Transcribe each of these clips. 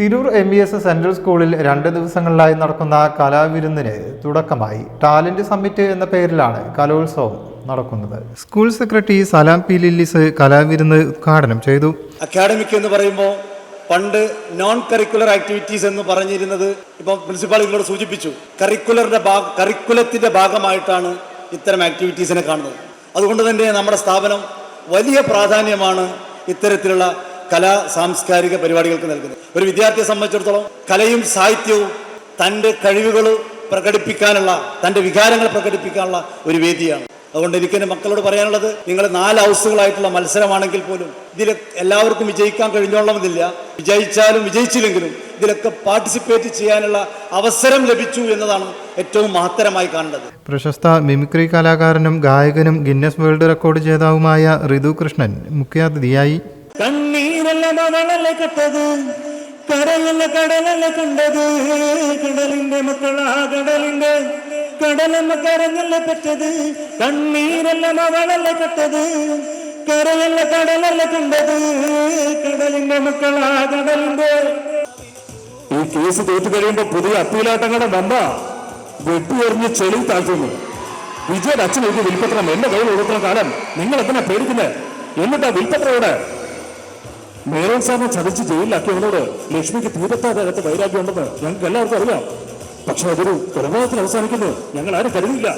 Tirur M B S central സ്കൂളിൽ രണ്ട് ദിവസങ്ങളിലായി നടക്കുന്ന കലാവിരുന്നിന് തുടക്കമായി ടാലന്റ് സമ്മിറ്റ് എന്ന പേരിലാണ് കലോത്സവം നടക്കുന്നത്. School secretary Salam P Lillis കലാവിരുന്ന് ഉദ്ഘാടനം ചെയ്തു. അക്കാഡമിക് എന്ന് പറയുമ്പോൾ പണ്ട് നോൺ കരിക്കുലർ ആക്ടിവിറ്റീസ് എന്ന് പറഞ്ഞിരുന്നത് ഇപ്പോൾ പ്രിൻസിപ്പാൾ ഇങ്ങോട്ട് സൂചിപ്പിച്ചു. കരിക്കുലറിന്റെ ഭാഗ കരിക്കുലത്തിന്റെ ഭാഗമായിട്ടാണ് ഇത്തരം ആക്ടിവിറ്റീസിനെ കാണുന്നത്. അതുകൊണ്ട് തന്നെ നമ്മുടെ സ്ഥാപനം വലിയ പ്രാധാന്യമാണ് ഇത്തരത്തിലുള്ള കലാ സാംസ്കാരിക പരിപാടികൾക്ക് നൽകുന്നത്. ഒരു വിദ്യാർത്ഥിയെ സംബന്ധിച്ചിടത്തോളം കലയും സാഹിത്യവും തന്റെ കഴിവുകൾ പ്രകടിപ്പിക്കാനുള്ള തന്റെ വികാരങ്ങൾ പ്രകടിപ്പിക്കാനുള്ള ഒരു വേദിയാണ്. അതുകൊണ്ട് എനിക്ക് എന്റെ മക്കളോട് പറയാനുള്ളത് നിങ്ങൾ നാല് ഹൗസുകളായിട്ടുള്ള മത്സരമാണെങ്കിൽ പോലും ഇതിൽ എല്ലാവർക്കും വിജയിക്കാൻ കഴിഞ്ഞോളണമെന്നില്ല. വിജയിച്ചാലും വിജയിച്ചില്ലെങ്കിലും ഇതിലൊക്കെ പാർട്ടിസിപ്പേറ്റ് ചെയ്യാനുള്ള അവസരം ലഭിച്ചു എന്നതാണ് ഏറ്റവും മഹത്തരമായി കാണേണ്ടത് പ്രശസ്ത മിമിക്രി കലാകാരനും ഗായകനും ഗിന്നസ് വേൾഡ് റെക്കോർഡ് ജേതാവുമായ ഋതു കൃഷ്ണൻ മുഖ്യാതിഥിയായി കണ്ണീരല്ല മകളല്ല കട്ടത് കടലല്ല കടലല്ല കണ്ടത് കടലിന്റെ മക്കളാ കടലിന്റെ കടലമ്മ കരഞ്ഞല്ല പെറ്റത് കണ്ണീരല്ല മകളല്ല കട്ടത് കരയല്ല കടലല്ല കണ്ടത് കടലിന്റെ മക്കളാ കടലിന്റെ. ഈ കേസ് തോറ്റു കഴിയുമ്പോ പുതിയ അപ്പീലാട്ടങ്ങളുടെ ബമ്പ വെട്ടിയെറിഞ്ഞ് ചെളി താഴ്ത്തുന്നു. വിജയുടെ അച്ഛൻ എഴുതിയ വിൽപ്പത്രം എന്റെ കയ്യിൽ കൊടുക്കുന്ന കാലം നിങ്ങൾ എന്തിനാ പേടിക്കുന്നത് എന്നിട്ടാ വിൽപ്പത്രയോട് മേനോൻ സാറിനെ ചതിച്ച് ജയിലിലാക്കിയവനോട് ലക്ഷ്മിക്ക് തീരത്താകത്ത് വൈരാഗ്യം ഉണ്ടെന്ന് ഞങ്ങൾക്ക് എല്ലാവർക്കും അറിയാം. പക്ഷെ അതൊരു കൊലപാതകത്തിൽ അവസാനിക്കുന്നു. ഞങ്ങൾ ആരും കരുതില്ല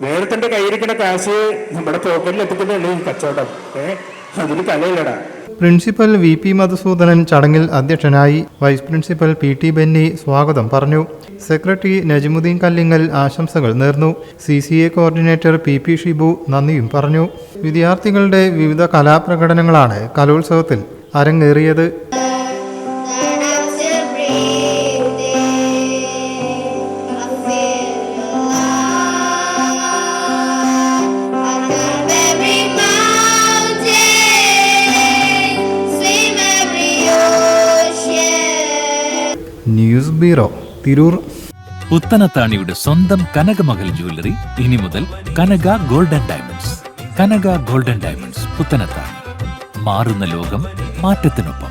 വേറെ തന്റെ കയ്യിരിക്കുന്ന കാശ് നമ്മുടെ പോക്കറ്റിൽ എത്തിക്കുന്നതല്ലേ ഈ കച്ചവടം ഏഹ് അതിന് കലയില്ലടാ പ്രിൻസിപ്പൽ വി പി മധുസൂദനൻ ചടങ്ങിൽ അധ്യക്ഷനായി vice principal P T Benny സ്വാഗതം പറഞ്ഞു. സെക്രട്ടറി നജിമുദ്ദീൻ കല്ലിങ്ങൽ ആശംസകൾ നേർന്നു. C C A coordinator P P Shibu നന്ദിയും പറഞ്ഞു. വിദ്യാർത്ഥികളുടെ വിവിധ കലാപ്രകടനങ്ങളാണ് കലോത്സവത്തിൽ അരങ്ങേറിയത്. News bureau Tirur. പുത്തനത്താണിയുടെ സ്വന്തം കനകമകൽ ജ്വല്ലറി ഇനി മുതൽ Kanaka Golden Diamonds. Kanaka Golden Diamonds Puthanathani മാറുന്ന ലോകം മാറ്റത്തിനൊപ്പം.